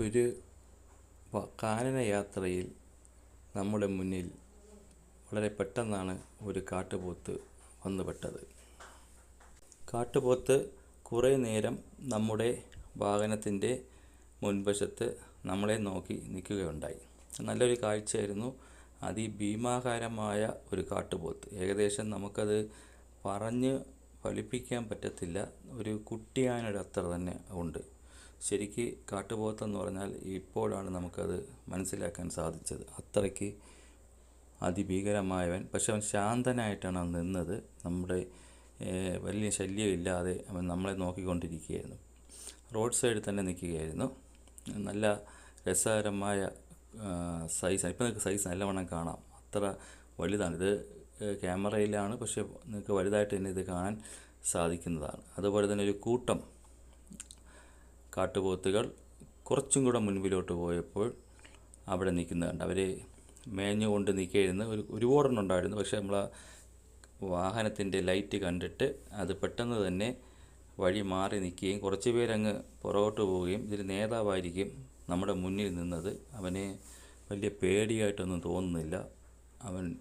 ഒരു വ- കാനന യാത്രയിൽ നമ്മുടെ മുന്നിൽ വളരെ പെട്ടെന്നാണ് ഒരു കാട്ടുപോത്ത് വന്നുപെട്ടത്. കാട്ടുപോത്ത് കുറേ നേരം നമ്മുടെ വാഹനത്തിന്റെ മുൻവശത്ത് നമ്മളെ നോക്കി നിൽക്കുകയുണ്ടായി. നല്ലൊരു കാഴ്ചയായിരുന്നു. അതിഭീമാകാരമായ ഒരു കാട്ടുപോത്ത്. ഏകദേശം നമുക്കത് പറഞ്ഞ് ഫലിപ്പിക്കാൻ പറ്റത്തില്ല. ഒരു കുട്ടിയാനയുടെ അത്ര തന്നെ ഉണ്ട്. ശരിക്ക് കാട്ടുപോത്തെന്ന് പറഞ്ഞാൽ ഇപ്പോഴാണ് നമുക്കത് മനസ്സിലാക്കാൻ സാധിച്ചത്. അത്രയ്ക്ക് അതിഭീകരമായവൻ. പക്ഷെ അവൻ ശാന്തനായിട്ടാണ് അവൻ നിന്നത്. നമ്മുടെ വലിയ ശല്യമില്ലാതെ അവൻ നമ്മളെ നോക്കിക്കൊണ്ടിരിക്കുകയായിരുന്നു. റോഡ് സൈഡിൽ തന്നെ നിൽക്കുകയായിരുന്നു. നല്ല രസകരമായ സൈസ്. ഇപ്പം നിങ്ങൾക്ക് സൈസ് നല്ലവണ്ണം കാണാം. അത്ര വലുതാണ്. ഇത് ക്യാമറയിലാണ്. പക്ഷേ നിങ്ങൾക്ക് വലുതായിട്ട് തന്നെ ഇത് കാണാൻ സാധിക്കുന്നതാണ്. അതുപോലെ തന്നെ ഒരു കൂട്ടം കാട്ടുപോത്തുകൾ കുറച്ചും കൂടെ മുൻപിലോട്ട് പോയപ്പോൾ അവിടെ നിൽക്കുന്നുണ്ട് അവർ മേഞ്ഞുകൊണ്ട് നിൽക്കുകയായിരുന്നു. ഒരു ഒരുപാടെണ്ണം ഉണ്ടായിരുന്നു. പക്ഷേ നമ്മൾ വാഹനത്തിന്റെ ലൈറ്റ് കണ്ടിട്ട് അത് പെട്ടെന്ന് തന്നെ വഴി മാറി നിൽക്കുകയും കുറച്ച് പേരങ്ങ് പുറകോട്ട് പോവുകയും ഇതിൽ നേതാവായിരിക്കും നമ്മുടെ മുന്നിൽ നിന്നത്. അവനെ വലിയ പേടിയായിട്ടൊന്നും തോന്നുന്നില്ല. അവൻ